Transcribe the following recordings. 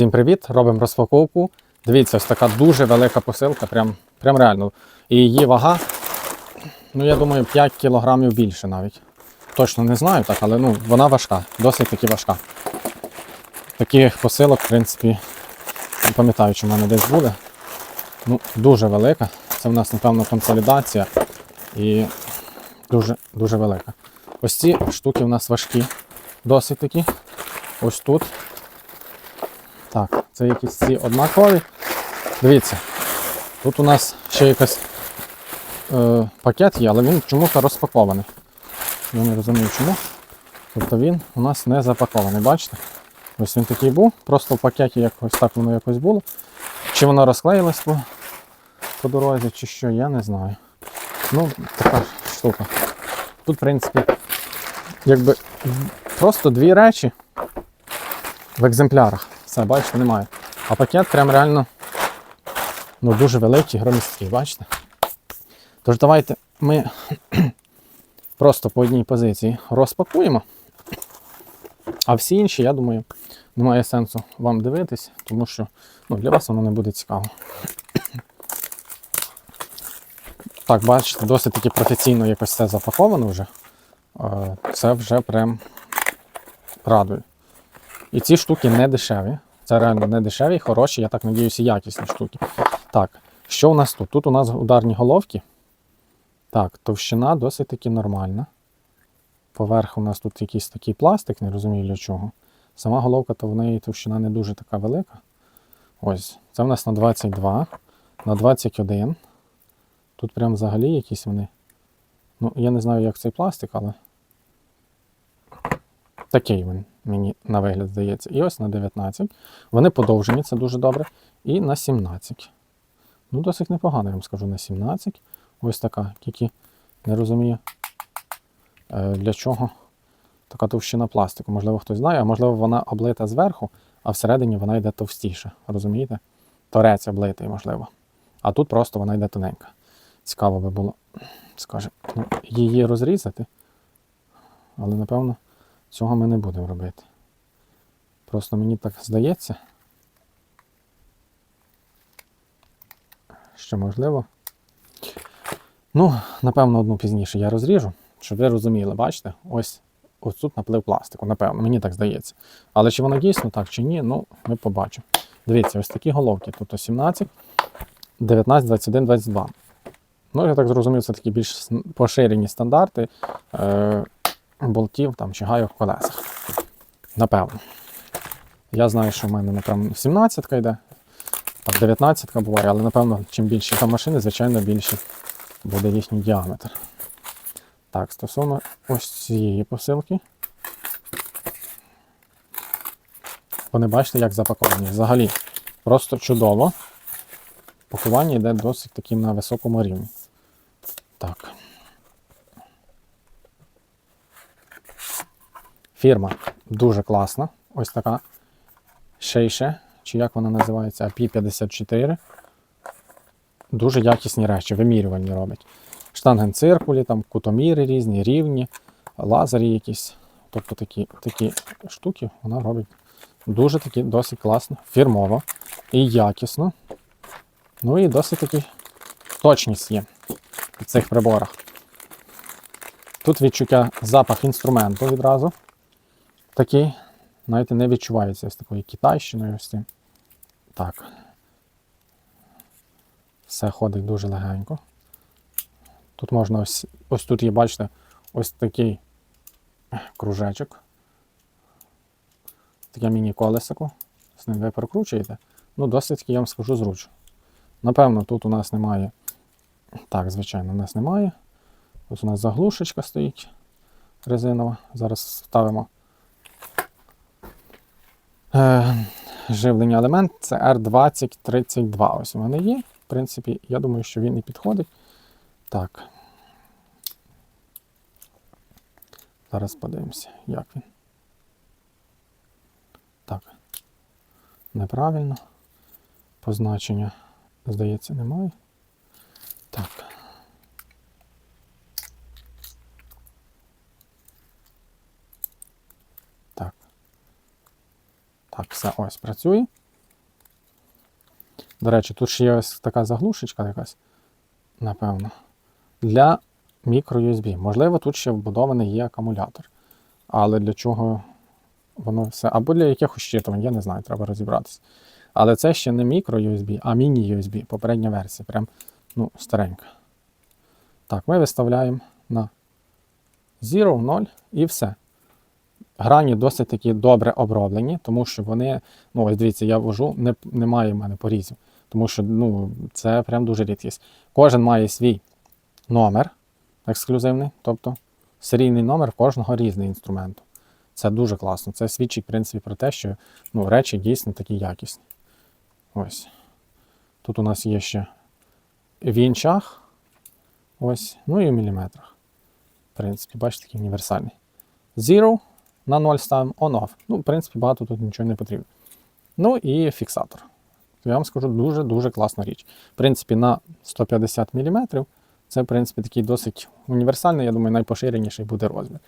Всім привіт! Робимо розпаковку. Дивіться, ось така дуже велика посилка, прям, прям реально. І її вага, ну я думаю, 5 кілограмів більше навіть. Точно не знаю, так, але ну, вона важка, досить таки важка. Таких посилок, в принципі, не пам'ятаю, чи в мене десь буде. Ну, дуже велика. Це в нас, напевно, консолідація і дуже, дуже велика. Ось ці штуки в нас важкі, досить такі. Ось тут. Так, це якісь ці однакові. Дивіться, тут у нас ще якийсь е, пакет є, але він чомусь розпакований. Я не розумію чому. Тобто він у нас не запакований, бачите? Ось він такий був, просто в пакеті якось так воно якось було. Чи воно розклеїлось по, по дорозі, чи що, я не знаю. Ну, така штука. Тут, в принципі, якби просто дві речі в екземплярах. Все, бачите, немає. А пакет прям реально ну, дуже великий, громісткий, бачите? Тож давайте ми просто по одній позиції розпакуємо. А всі інші, я думаю, немає сенсу вам дивитись, тому що ну, для вас воно не буде цікаво. Так, бачите, досить таки професійно якось це запаковано вже. Е, Це вже прям радує. І ці штуки не дешеві. Це реально не дешеві, хороші, я так надіюся, якісні штуки. Так, що у нас тут? Тут у нас ударні головки. Так, товщина досить таки нормальна. Поверх у нас тут якийсь такий пластик, не розумію для чого. Сама головка, то в неї товщина не дуже така велика. Ось, це в нас на 22, на 21. Тут прям взагалі якісь вони. Ну, я не знаю, як цей пластик, але. Такий він мені на вигляд здається. І ось на 19. Вони подовжені, це дуже добре. І на 17. Ну, досить непогано, я вам скажу, на 17. Ось така, тільки не розумію, е, для чого така товщина пластику. Можливо, хтось знає, а можливо, вона облита зверху, а всередині вона йде товстіша. Розумієте? Торець облитий, можливо. А тут просто вона йде тоненька. Цікаво би було, скаже, ну, її розрізати. Але напевно цього ми не будемо робити. Просто мені так здається, що можливо. Ну, напевно, одну пізніше я розріжу, щоб ви розуміли, бачите, ось ось тут наплив пластику, напевно, мені так здається. Але чи воно дійсно так чи ні, ну, ми побачимо. Дивіться, ось такі головки. Тут 17, 19, 21, 22. Ну, я так зрозумів, це такі більш поширені стандарти е, болтів там, чи гайок в колесах. Напевно. Я знаю, що в мене, напевно, 17 йде, так, 19 буває, але напевно, чим більші там машини, звичайно, більший буде їхній діаметр. Так, стосовно ось цієї посилки. Вони бачите, як запаковані. Взагалі, просто чудово. Пакування йде досить таким на високому рівні. Так. Фірма дуже класна. Ось така Шейше, чи як вона називається, AP54. Дуже якісні речі, вимірювальні робить. Штангенциркулі, там кутоміри різні, рівні, лазері якісь. Тобто такі такі штуки вона робить дуже таки досить класно, фірмово і якісно. Ну і досить таки точність є в цих приборах. Тут відчуття запах інструменту відразу. Такий, знаєте, не відчувається з такою китайщиною. ось. Так. Все ходить дуже легенько. Тут можна ось ось тут є, бачите, ось такий кружечок. Таке міні-колесико. З ним ви прокручуєте. Ну, досить я вам скажу, зручно. Напевно, тут у нас немає. Так, звичайно, у нас немає. Ось у нас заглушечка стоїть резинова. Зараз ставимо е, живлення елемент. Це R2032. Ось у мене є. В принципі, я думаю, що він і підходить. Так. Зараз подивимося, як він. Так. Неправильно. Позначення, здається, немає. Так. Так. Так, все ось працює. До речі, тут ще є ось така заглушечка якась, напевно, для мікро-USB. Можливо, тут ще вбудований є акумулятор. Але для чого воно все? Або для якихось щитувань, я не знаю, треба розібратися. Але це ще не мікро-USB, а міні-USB, попередня версія. Прям ну, старенька. Так, ми виставляємо на 0, 0 і все. Грані досить таки добре оброблені, тому що вони, ну ось дивіться, я вожу, не, немає в мене порізів, тому що ну, це прям дуже рідкість. Кожен має свій номер ексклюзивний, тобто серійний номер в кожного різний інструменту. Це дуже класно. Це свідчить, в принципі, про те, що ну, речі дійсно такі якісні. Ось. Тут у нас є ще в інчах. Ось, ну і в міліметрах. В принципі, бачите, такий універсальний. Zero на 0 ставимо on-off. Ну, в принципі, багато тут нічого не потрібно. Ну і фіксатор. Я вам скажу, дуже-дуже класна річ. В принципі, на 150 мм це, в принципі, такий досить універсальний, я думаю, найпоширеніший буде розмір.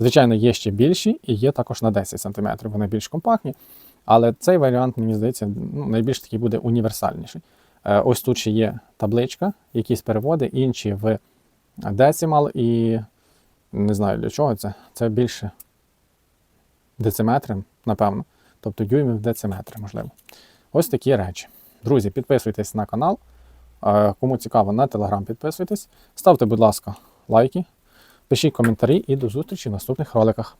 Звичайно, є ще більші і є також на 10 см. Вони більш компактні. Але цей варіант, мені здається, ну, найбільш такий буде універсальніший. Е, Ось тут ще є табличка, якісь переводи, інші в децимал і не знаю для чого це. Це більше дециметри, напевно. Тобто дюймів дециметри, можливо. Ось такі речі. Друзі, підписуйтесь на канал. Е, Кому цікаво, на телеграм підписуйтесь. Ставте, будь ласка, лайки, пишіть коментарі і до зустрічі в наступних роликах.